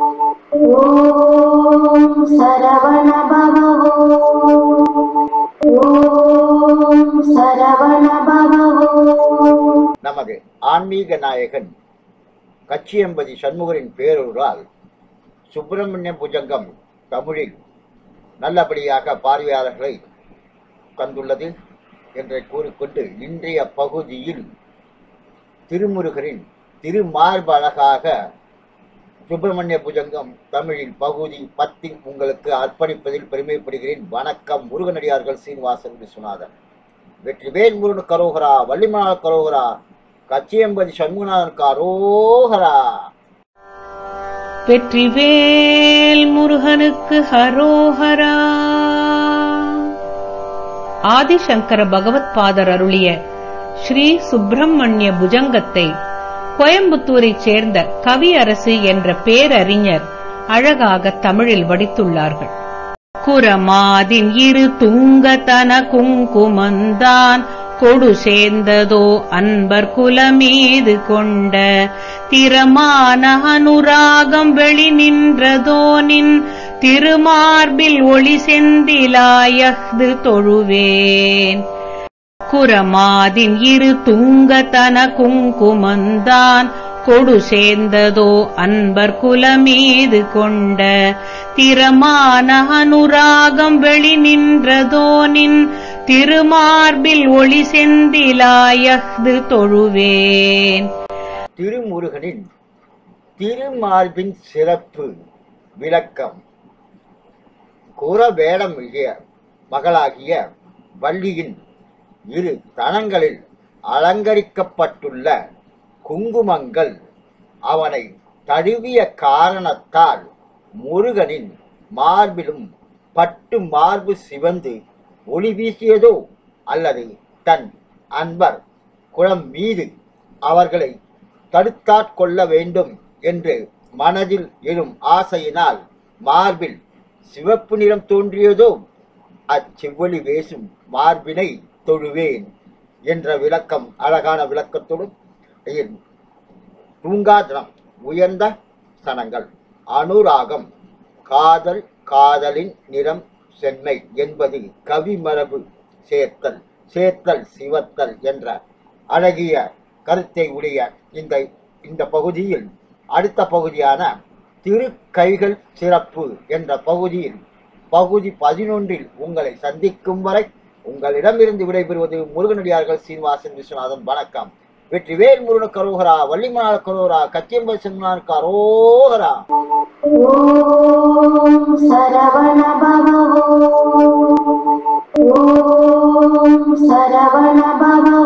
ஓம் நமது ஆன்மீக நாயகன் கச்சியம்பதி சண்முகரின் பேரூரால் சுப்பிரமணிய புஜங்கம் தமிழில் நல்லபடியாக பார்வையாளர்களை தந்துள்ளது என்று கூறிக்கொண்டு இன்றைய பகுதியில் திருமுருகரின் திருமார்பழகாக சுப்பிரமணிய புஜங்கம் தமிழில் பகுதி பத்தில் உங்களுக்கு அர்ப்பணிப்பதில் பெருமைப்படுகிறேன். வணக்கம் முருகனடியார்கள் சீனிவாசன் விஸ்வநாதன். வெற்றிவேல் முருகன் கரோகரா வள்ளிமனார் கரோகரா கச்சியம்பதி சண்முகநாதனுக்கு அரோகரா வெற்றிவேல் முருகனுக்கு ஹரோஹரா. ஆதிசங்கர பகவத் பாதர் அருளிய ஸ்ரீ சுப்பிரமணிய புஜங்கத்தை கோயம்புத்தூரைச் சேர்ந்த கவியரசு என்ற பேரறிஞர் அழகாக தமிழில் வடித்துள்ளார்கள். குரமாதின் இரு துங்கதன குங்குமந்தான் கொடு சேர்ந்ததோ அன்பர் குலமீது கொண்ட திறமான அனுராகம் வெளி நின்றதோ நின் திருமார்பில் ஒளி செந்திலாயது தொழுவேன். குரமாதின் இரு துங்கதன குங்குமந்தான் கொடு சேர்ந்ததோ அன்பர் குலமீது கொண்ட திறமான அனுராகம் வெளி நின்றதோ நின் திருமார்பில் ஒளி செந்திலாயது தொழுவேன். திருமுருகனின் திருமார்பின் சிறப்பு விளக்கம் குற குரவேடம் மகளாகிய வள்ளியின் இரு தனங்களில் அலங்கரிக்கப்பட்டுள்ள குங்குமங்கள் அவனை தழுவிய காரணத்தால் முருகனின் மார்பிலும் பட்டு மார்பு சிவந்து ஒளி வீசியதோ அல்லது தன் அன்பர் குளம் மீது அவர்களை தடுத்தாட்கொள்ள வேண்டும் என்று மனதில் எழும் ஆசையினால் மார்பில் சிவப்பு நிறம் தோன்றியதோ அச்சிவ்வொளி வேசும் மார்பினை தொழுவேன் என்ற விளக்கம் அழகான விளக்கத்துடன் பூங்காதனம் தூங்காதனம் உயர்ந்த சனங்கள் அனுராகம் காதல் காதலின் நிறம் சென்னை என்பது கவிமரபு சேர்த்தல் சேர்த்தல் சிவத்தல் என்ற அழகிய கருத்தை உடைய இந்த இந்த பகுதியில் அடுத்த பகுதியான திருக்கைகள் சிறப்பு என்ற பகுதியில் பகுதி பதினொன்றில் உங்களை சந்திக்கும் வரை உங்களிடமிருந்து விடைபெறுவது முருகனடியார்கள் சீனிவாசன் விஸ்வநாதன். வணக்கம். வெற்றிவேல் முருகன கரோகரா வள்ளிமணால கரோகரா கத்தியம்பல் செங்கனார் கரோகரா. சரவண பவோ சரவண பவோ